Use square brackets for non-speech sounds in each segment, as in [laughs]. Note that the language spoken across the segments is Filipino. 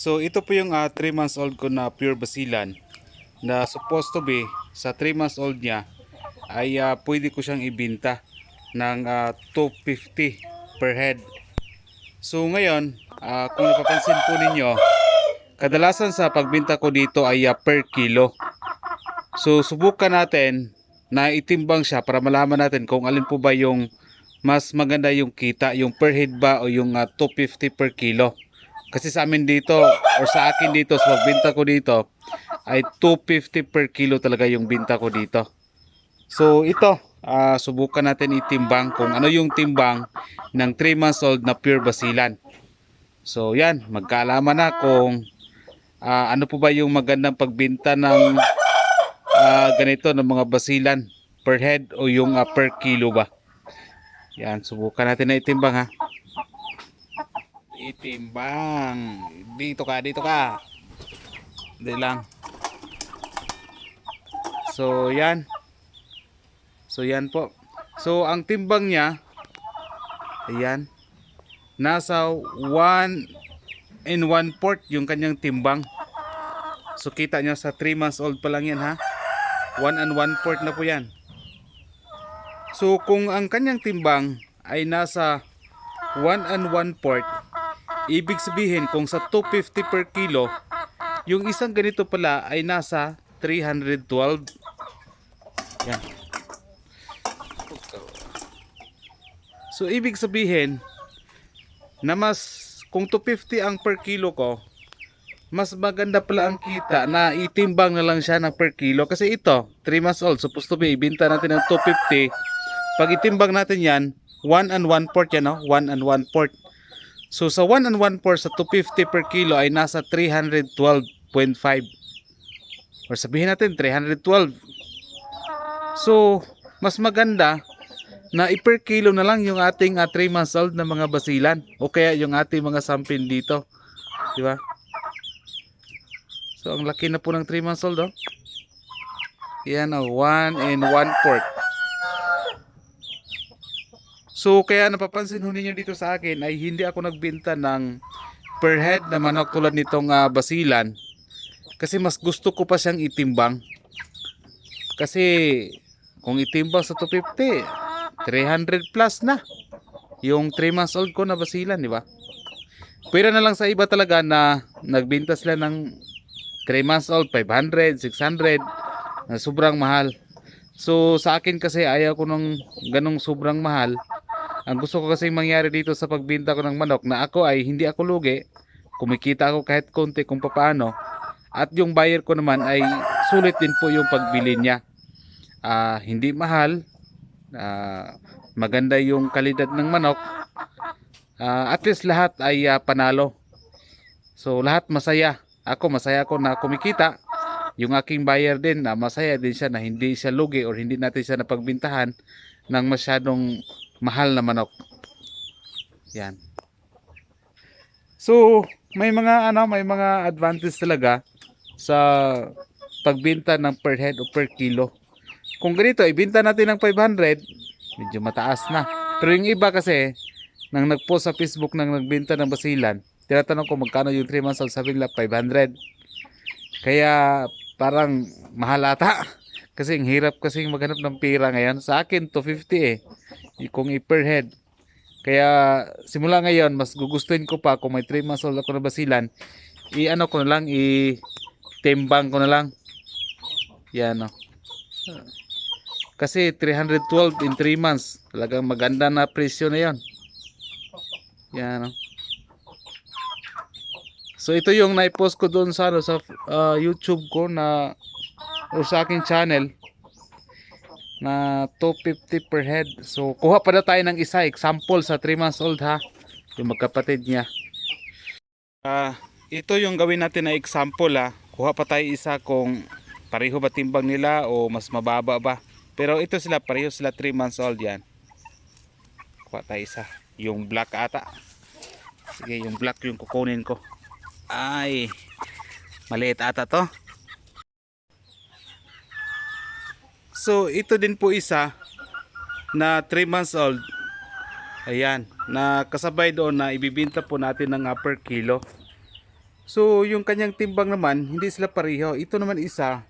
So ito po yung 3 months old ko na pure basilan na supposed to be sa 3 months old niya ay ah, pwede ko siyang ibinta ng ah, 250 per head. So ngayon, ah, kung napapansin po ninyo, kadalasan sa pagbinta ko dito ay ah, per kilo. So subukan natin na itimbang siya para malaman natin kung alin po ba yung mas maganda yung kita, yung per head ba o yung ah, 250 per kilo. Kasi sa amin dito or sa akin dito sa pagbenta ko dito ay 250 per kilo talaga yung binta ko dito. So ito, ah, subukan natin itimbang kung ano yung timbang ng 3 months old na pure basilan. So yan, magkaalaman na kung ah, ano po ba yung magandang pagbinta ng ah, ganito ng mga basilan per head o yung ah, per kilo ba. Yan, subukan natin na itimbang ha. Itimbang. Dito ka, dito ka. Hindi lang. So, yan. So, yan po. So, ang timbang niya, ayan, nasa 1 and 1 port yung kanyang timbang. So, kita nyo sa 3 months old pa lang yan ha. 1 and 1 port na po yan. So, kung ang kanyang timbang ay nasa 1 and 1 port, ibig sabihin kung sa 250 per kilo, yung isang ganito pala ay nasa 312. Yan. So, ibig sabihin na mas kung 250 ang per kilo ko, mas maganda pala ang kita na itimbang na lang siya ng per kilo kasi ito 3 months old supposed to be ibinta natin ng 250 pag itimbang natin yan 1 and 1 port yan no 1 and 1 port so sa 1 and 1 port sa 250 per kilo ay nasa 312.5 or sabihin natin 312 so mas maganda na i-per kilo na lang yung ating 3 months old na mga basilan. O kaya yung ating mga sampin dito. Di ba? So, ang laki na po ng 3 months old, oh. Yan, oh, 1 and 1 quart. So, kaya napapansin ho ninyo dito sa akin ay hindi ako nagbenta ng per head na manok tulad nitong ah, basilan. Kasi mas gusto ko pa siyang itimbang. Kasi, kung itimbang sa 250, 300 plus na. Yung 3 months old ko na basilan, di ba? Pwera na lang sa iba talaga na nagbenta sila ng 3 months old, 500, 600, na sobrang mahal. So sa akin kasi ayaw ko ng ganong sobrang mahal. Ang gusto ko kasi mangyari dito sa pagbinta ko ng manok na ako ay hindi ako lugi. Kumikita ako kahit konti kung papaano. At yung buyer ko naman ay sulit din po yung pagbili niya. Ah, hindi mahal. Ah, maganda yung kalidad ng manok. Ah, at least lahat ay ah, panalo. So lahat masaya ako masaya ako na kumikita yung aking buyer din na masaya din siya na hindi siya lugi or hindi natin siya napagbintahan ng masyadong mahal na manok. Yan. So may mga ano may mga advantage talaga sa pagbinta ng per head o per kilo. Kung ganito ibinta natin ng 500 medyo mataas na. Pero yung iba kasi nang nagpost sa Facebook nang nagbenta ng basilan tinatanong ko magkano yung 3 months old? Sabi nila 500 kaya parang mahal ata kasi ang hirap kasi maghanap ng pera ngayon. Sa akin 250 eh. Kung i-per head. Kaya simula ngayon mas gugustuhin ko pa kung may 3 months old ako na basilan i ano ko na lang i timbang ko na lang. Yan no. Kasi 312 in 3 months talagang maganda na presyo na yon yan no. So ito yung na-post ko doon sa ano, sa ah, YouTube ko na o sa aking channel na 250 per head. So kuha pa tayo ng isa example sa 3 months old ha. Yung magkapatid niya. Ah, ito yung gawin natin na example ha. Kuha pa tayo isa kung pareho ba timbang nila o mas mababa ba. Pero ito sila pareho sila 3 months old yan. Kuha tayo isa. Yung black ata. Sige, yung black yung kukunin ko. Ay, maliit ata to. So, ito din po isa na 3 months old. Ayan, na kasabay doon na ibibinta po natin ng upper kilo. So, yung kanyang timbang naman, hindi sila pareho. Ito naman isa,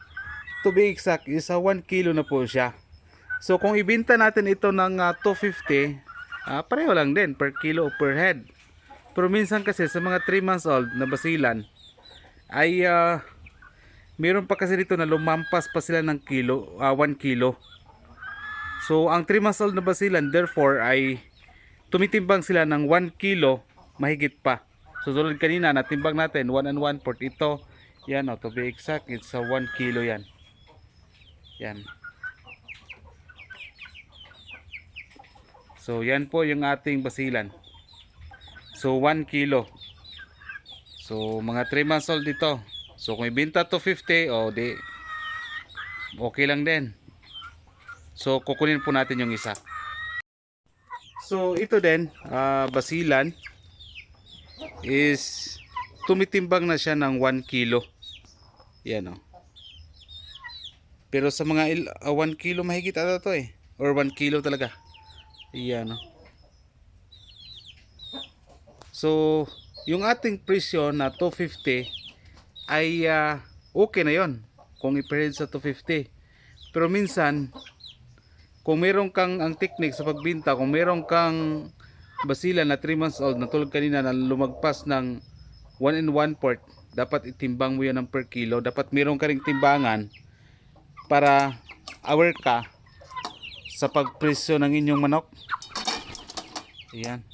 to be exact, isa 1 kilo na po siya. So, kung ibenta natin ito ng ah, 250, ah, pareho lang din, per kilo o per head. Pero minsan kasi sa mga 3 months old na basilan, ay ah, meron pa kasi dito na lumampas pa sila ng kilo, 1 kilo. So, ang 3 months old na basilan, therefore, ay tumitimbang sila ng 1 kilo mahigit pa. So tulad kanina natimbang natin 1 and 1 port ito. Yan o, to be exact, it's a 1 kilo yan. Yan. So yan po yung ating basilan. So 1 kilo. So mga 3 months old dito. So kung ibenta to 50 o di okay lang din. So kukunin po natin yung isa. So ito din, ah, basilan is tumitimbang na siya ng 1 kilo. Yan o. Pero sa mga il- ah, 1 kilo mahigit ata to eh. Or 1 kilo talaga. Yan o. So, yung ating presyo na 250 ay ah, okay na yon kung i-pared sa 250. Pero minsan, kung meron kang ang technique sa pagbinta, kung meron kang basila na 3 months old na tulad kanina na lumagpas ng 1 in 1 port, dapat itimbang mo yan ng per kilo. Dapat meron ka ring timbangan para aware ka sa pagpresyo ng inyong manok. Ayan.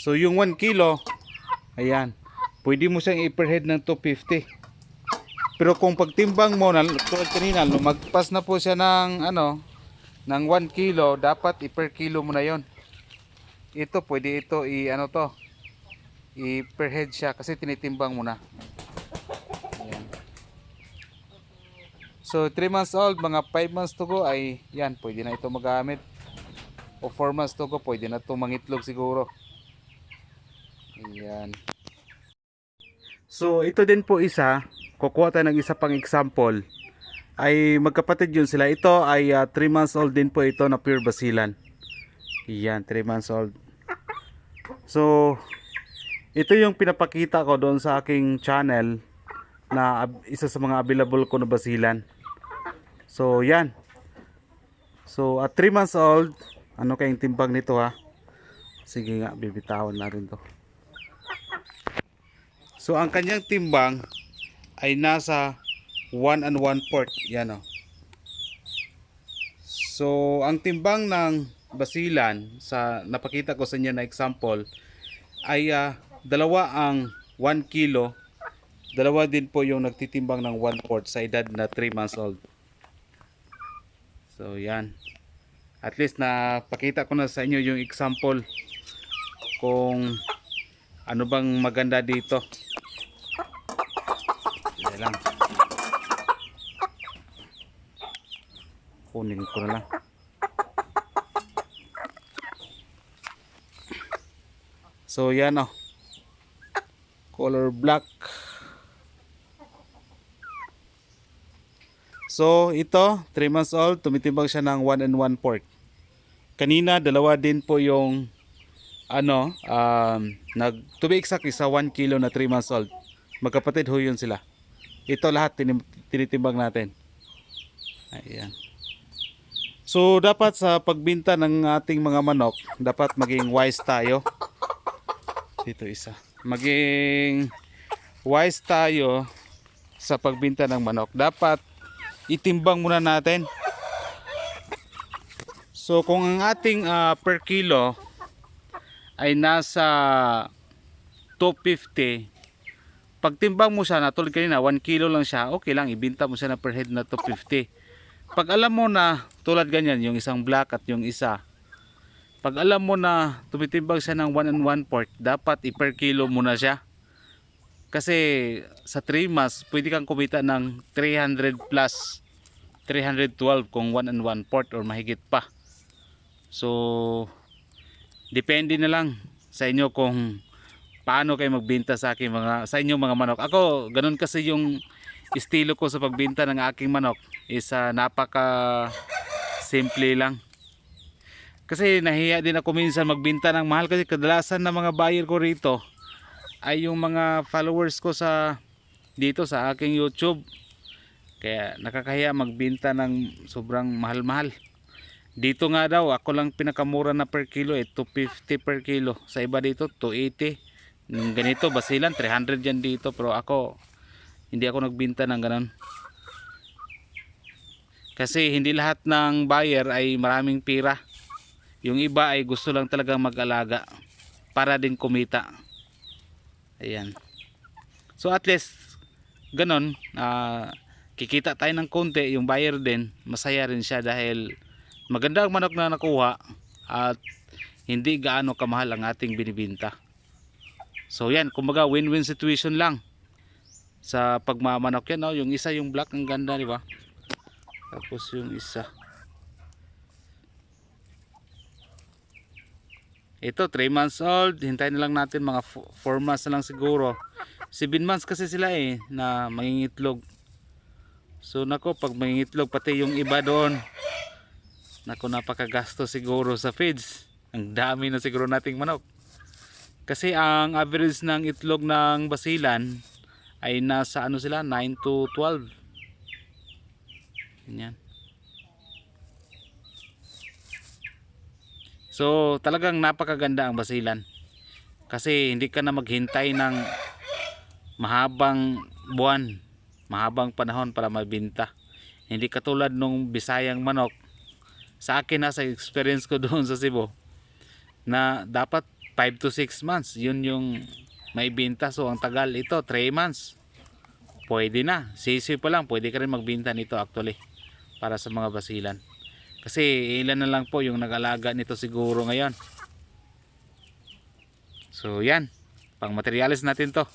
So yung 1 kilo, ayan, pwede mo siyang i-per head ng 250. Pero kung pagtimbang mo na kanina, lumagpas na po siya ng ano, ng 1 kilo, dapat i-per kilo mo na 'yon. Ito pwede ito i ano to, i-per siya kasi tinitimbang mo na. Ayan. So 3 months old, mga 5 months to go ay yan, pwede na ito magamit. O 4 months to go, pwede na ito mangitlog siguro. Ayan. So ito din po isa, kukuha tayo ng isa pang example. Ay magkapatid yun sila. Ito ay 3 months old din po ito na pure basilan. Yan, 3 months old. So ito yung pinapakita ko doon sa aking channel na isa sa mga available ko na basilan. So yan. So at 3 months old, ano kayong timbang nito ha? Sige nga, bibitawan natin to. So ang kanyang timbang ay nasa 1 and 1 port. Yan o. So ang timbang ng basilan sa napakita ko sa inyo na example ay ah, dalawa ang 1 kilo. Dalawa din po yung nagtitimbang ng 1 port sa edad na 3 months old. So yan. At least na pakita ko na sa inyo yung example kung ano bang maganda dito. Yan lang. Kunin ko na lang. So yan oh. Color black. So ito, 3 months old, tumitimbang siya ng 1 and 1 port. Kanina, dalawa din po yung ano, um, nag, to be exact, isa 1 kilo na 3 months old. Magkapatid ho yun sila. Ito lahat tinim, tinitimbang natin. Ayan. So dapat sa pagbinta ng ating mga manok, dapat maging wise tayo. Dito isa. Maging wise tayo sa pagbinta ng manok. Dapat itimbang muna natin. So kung ang ating ah, per kilo ay nasa 250 pagtimbang mo siya na tulad kanina 1 kilo lang siya okay lang ibinta mo siya na per head na 250 pag alam mo na tulad ganyan yung isang black at yung isa pag alam mo na tumitimbang siya ng 1 and 1 port dapat i-per kilo mo na siya. Kasi sa 3 months pwede kang kumita ng 300 plus 312 kung 1 and 1 port or mahigit pa. So depende na lang sa inyo kung paano kayo magbenta sa aking mga sa inyong mga manok. Ako, ganun kasi yung estilo ko sa pagbenta ng aking manok is ah, napaka simple lang. Kasi nahiya din ako minsan magbenta ng mahal kasi kadalasan ng mga buyer ko rito ay yung mga followers ko sa dito sa aking YouTube. Kaya nakakahiya magbenta ng sobrang mahal-mahal. Dito nga daw, ako lang pinakamura na per kilo eh, 250 per kilo. Sa iba dito, 280. Mm, Ganito, basilan, 300 yan dito. Pero ako, hindi ako nagbenta ng ganon. Kasi hindi lahat ng buyer ay maraming pira. Yung iba ay gusto lang talagang mag-alaga para din kumita. Ayan. So at least, ganon, ah, kikita tayo ng konti, yung buyer din, masaya rin siya dahil maganda ang manok na nakuha at hindi gaano kamahal ang ating binibinta. So yan, kumbaga win-win situation lang sa pagmamanok yan. No? Yung isa yung black, ang ganda, di ba? Tapos yung isa. Ito, 3 months old. Hintayin na lang natin mga 4 months na lang siguro. 7 months kasi sila eh, na mangingitlog. So nako, pag mangingitlog, pati yung iba doon. Nako, napakagasto siguro sa feeds. Ang dami na siguro nating manok. Kasi ang average ng itlog ng basilan ay nasa ano sila, 9 to 12. Ganyan. So talagang napakaganda ang basilan. Kasi hindi ka na maghintay ng mahabang buwan, mahabang panahon para mabinta. Hindi katulad nung bisayang manok. Sa akin na sa experience ko [laughs] doon sa Cebu na dapat 5 to 6 months. Yun yung may binta. So ang tagal ito 3 months. Pwede na. Sisi pa lang. Pwede ka rin magbinta nito actually. Para sa mga basilan. Kasi ilan na lang po yung nag-alaga nito siguro ngayon. So yan. Pang materialis natin to.